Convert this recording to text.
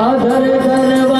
Adar ben var.